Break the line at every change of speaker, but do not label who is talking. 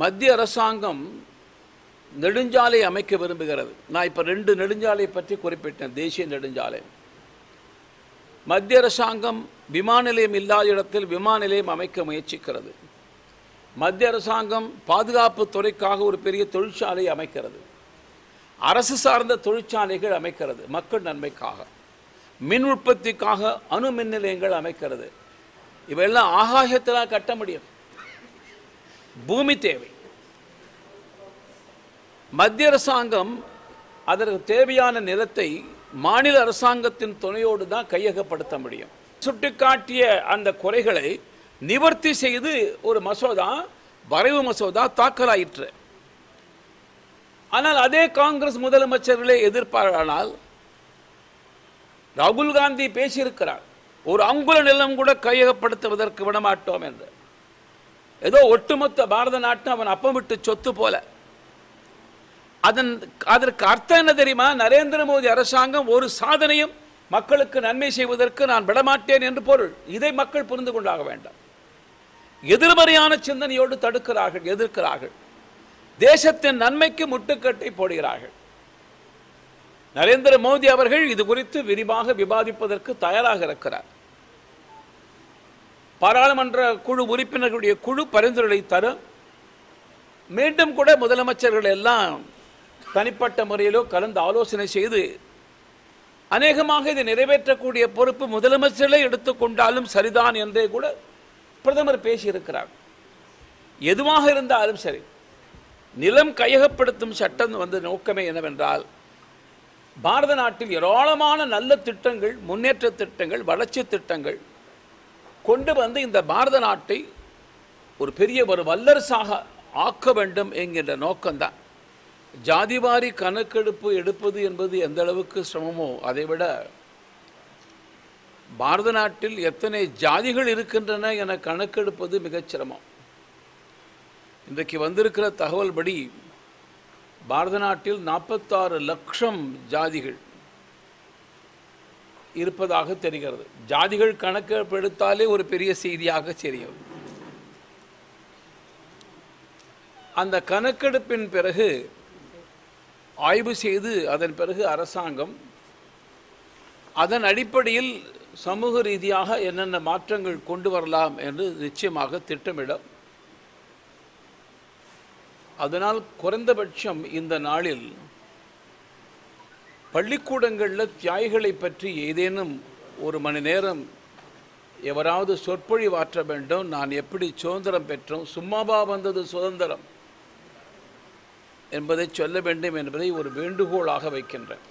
மத்திய அரசாங்கம் நெடுஞ்சாலை அமைக்க விரும்புகிறது. நான் இப்போ ரெண்டு நெடுஞ்சாலை பற்றி குறிப்பிட்டேன் தேசிய நெடுஞ்சாலை. மத்திய அரசாங்கம் விமான நிலையம் இல்லாத இடத்தில் விமான நிலையம் அமைக்க முயற்சிக்கிறது. மத்திய அரசாங்கம் பாதுகாப்பு துறைக்காக ஒரு பெரிய தொழிற்சாலை அமைக்கிறது. அரசு சார்ந்த தொழிற்சாலைகள் அமைக்கிறது மக்கள் நன்மைக்காக. மின் உற்பத்திக்காக அணு மின் நிலையங்கள் அமைக்கிறது. இவையெல்லாம் ஆகாயத்தில் கட்ட முடியும். பூமி தேவை. மத்திய அரசாங்கம் அதற்கு தேவையான நிலத்தை மாநில அரசாங்கத்தின் துணையோடு தான் கையகப்படுத்த முடியும். சுட்டிக்காட்டிய அந்த குறைகளை நிவர்த்தி செய்து ஒரு மசோதா வரைவு மசோதா தாக்கலாயிற்று. ஆனால் அதே காங்கிரஸ் முதலமைச்சர்களே எதிர்ப்பாரானால் ராகுல் காந்தி பேசியிருக்கிறார் ஒரு அங்குல நிலம் கூட கையகப்படுத்துவதற்கு விடமாட்டோம் என்று. ஏதோ ஒட்டுமொத்த பாரத நாட்டை அவன் அப்பமிட்டு சொத்து போல. அதன் அதற்கு அர்த்தம் என்ன தெரியுமா? நரேந்திர மோடி அரசாங்கம் ஒரு சாதனையும் மக்களுக்கு நன்மை செய்வதற்கு நான் விடமாட்டேன் என்று பொருள். இதை மக்கள் புரிந்து கொண்டாக வேண்டாம். எதிர்மறையான சிந்தனையோடு தடுக்கிறார்கள் எதிர்க்கிறார்கள். தேசத்தின் நன்மைக்கு முட்டுக்கட்டை போடுகிறார்கள். நரேந்திர மோடி அவர்கள் இது குறித்து விரிவாக விவாதிப்பதற்கு தயாராக இருக்கிறார். பாராளுமன்ற குழு உறுப்பினர்களுடைய குழு பரிந்துரை தரும் மீண்டும் கூட முதலமைச்சர்கள் எல்லாம் தனிப்பட்ட முறையிலோ கலந்து ஆலோசனை செய்து அநேகமாக இதை நிறைவேற்றக்கூடிய பொறுப்பு முதலமைச்சர்களே எடுத்துக்கொண்டாலும் சரிதான் என்றே கூட பிரதமர் பேசியிருக்கிறார். எதுவாக இருந்தாலும் சரி நிலம் கையகப்படுத்தும் சட்டம் வந்த நோக்கமே என்னவென்றால் பாரத நாட்டில் ஏராளமான நல்ல திட்டங்கள் முன்னேற்ற திட்டங்கள் வளர்ச்சி திட்டங்கள் கொண்டு வந்து இந்த பாரத நாட்டை ஒரு பெரிய ஒரு வல்லரசாக ஆக்க வேண்டும் என்கின்ற நோக்கம்தான். ஜாதிவாரி கணக்கெடுப்பு எடுப்பது என்பது எந்த அளவுக்கு சிரமமோ அதைவிட பாரத நாட்டில் எத்தனை ஜாதிகள் இருக்கின்றன என கணக்கெடுப்பது மிகச் சிரமம். இன்றைக்கு வந்திருக்கிற தகவல் படி பாரத நாட்டில் நாற்பத்தாறு லட்சம் ஜாதிகள் இருப்பதாக தெரிகிறது. ஜாதிகள் கணக்கெடுப்பு எடுத்தாலே ஒரு பெரிய செய்தியாக தெரியும். அந்த கணக்கெடுப்பின் பிறகு ஆய்வு செய்து அதன் பிறகு அரசாங்கம் அதன் அடிப்படையில் சமூக ரீதியாக என்னென்ன மாற்றங்கள் கொண்டு வரலாம் என்று நிச்சயமாக திட்டமிடும். அதனால் குறைந்தபட்சம் இந்த நாளில் பள்ளிக்கூடங்களில் தியாகிகளை பற்றி ஏதேனும் ஒரு மணி நேரம் எவராவது சொற்பொழிவாற்ற வேண்டும். நான் எப்படி சுதந்திரம் பெற்றோம்? சும்மாவா வந்தது சுதந்திரம்? என்பதை சொல்ல வேண்டும் என்பதை ஒரு வேண்டுகோளாக வைக்கின்றேன்.